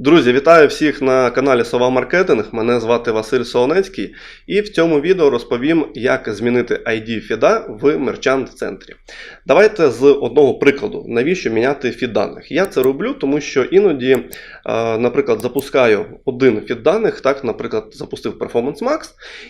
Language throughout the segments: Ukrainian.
Друзі, вітаю всіх на каналі Сова Маркетинг. Мене звати Василь Солонецький, і в цьому відео розповім, як змінити ID фіда в мерчант центрі. Давайте з одного прикладу, навіщо міняти фід даних. Я це роблю, тому що іноді, е, наприклад, запускаю один фід даних, так, наприклад, запустив Performance Max,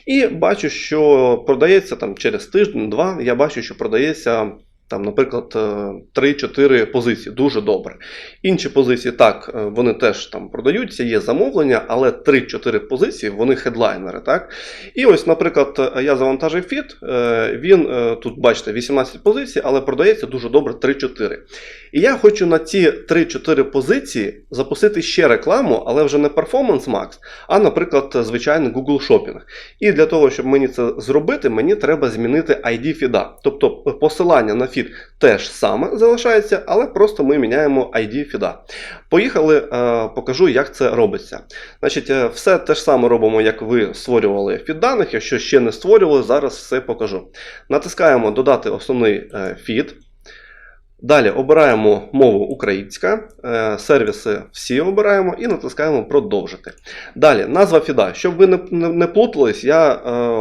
і бачу, що продається там через тиждень-два. Я бачу, що продається. Там, наприклад, е, 3-4 позиції дуже добре. Інші позиції так, е, вони теж там продаються, є замовлення, але 3-4 позиції вони хедлайнери. Так? І ось, наприклад, е, я завантажив фіт, е, він е, тут, бачите, 18 позицій, але продається дуже добре 3-4. І я хочу на ці 3-4 позиції запустити ще рекламу, але вже не Performance Max, а, наприклад, звичайний Google Shopping. І для того, щоб мені це зробити, мені треба змінити ID фіда. Тобто посилання на фід теж саме залишається, але просто ми міняємо ID фіда. Поїхали, е, покажу, як це робиться. Значить, е, все те ж саме робимо, як ви створювали фід даних. Якщо ще не створювали, зараз все покажу. Натискаємо Додати основний е, фід. Далі обираємо мову українська, е, сервіси всі обираємо і натискаємо продовжити. Далі, назва фіда. Щоб ви не, плутались, я е,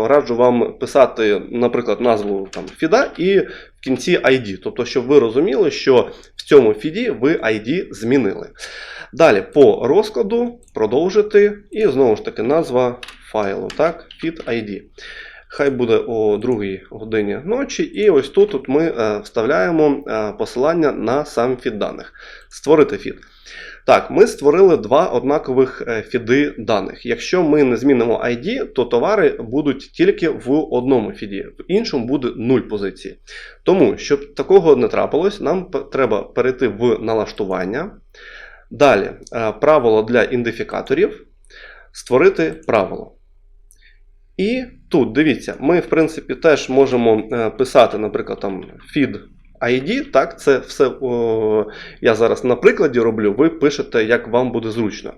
раджу вам писати, наприклад, назву там, фіда і в кінці ID. Тобто, щоб ви розуміли, що в цьому фіді ви ID змінили. Далі по розкладу продовжити і знову ж таки назва файлу. Так, feed ID. Хай буде о 2 годині ночі, і ось тут от ми е, вставляємо е, посилання на сам фід даних. Створити фід. Так, ми створили два однакових е, фіди даних. Якщо ми не змінимо ID, то товари будуть тільки в одному фіді, в іншому буде 0 позиції. Тому, щоб такого не трапилось, нам треба перейти в налаштування. Далі, правило для ідентифікаторів, створити правило. І тут дивіться, ми, в принципі, теж можемо е, писати, наприклад, там feed ID. Так, це все о, я зараз на прикладі роблю, ви пишете, як вам буде зручно.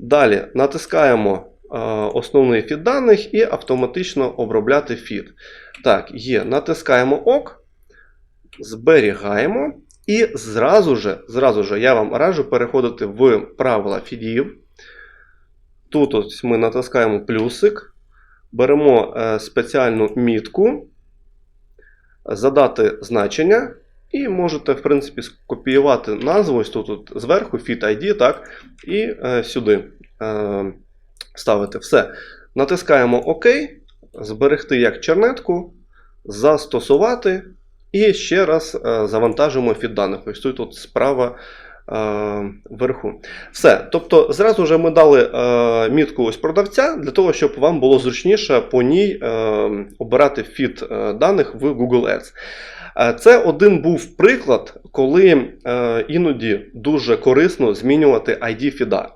Dалі натискаємо е, основний фід даних і автоматично обробляти фід. Так, є. Натискаємо ОК, зберігаємо. І зразу же, зразу же я вам раджу переходити в правила фідів. Тут ось ми натискаємо плюсик. Беремо е, спеціальну мітку, задати значення, і можете, в принципі, скопіювати назву ось тут, от зверху, Fit ID, так, і е, сюди е, ставити все. Натискаємо ОК, зберегти як чернетку, застосувати. І ще раз е, завантажимо фід даних. Ось тут от справа вверху. Все. Тобто, зразу вже ми дали е, мітку ось продавця для того, щоб вам було зручніше по ній е, обирати фід е, даних в Google Ads. Е, Це один був приклад, коли е, іноді дуже корисно змінювати ID фіда.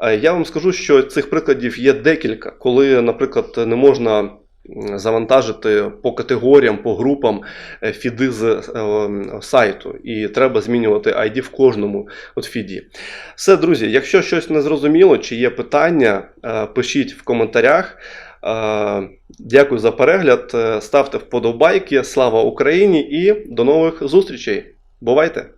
Е, Я вам скажу, що цих прикладів є декілька, коли, наприклад, не можна завантажити по категоріям, по групам е, фіди з е, сайту, і треба змінювати ID в кожному от фіді. Все, друзі, якщо щось не зрозуміло чи є питання, е, пишіть в коментарях. Дякую за перегляд. Ставте вподобайки. Слава Україні і до нових зустрічей. Бувайте!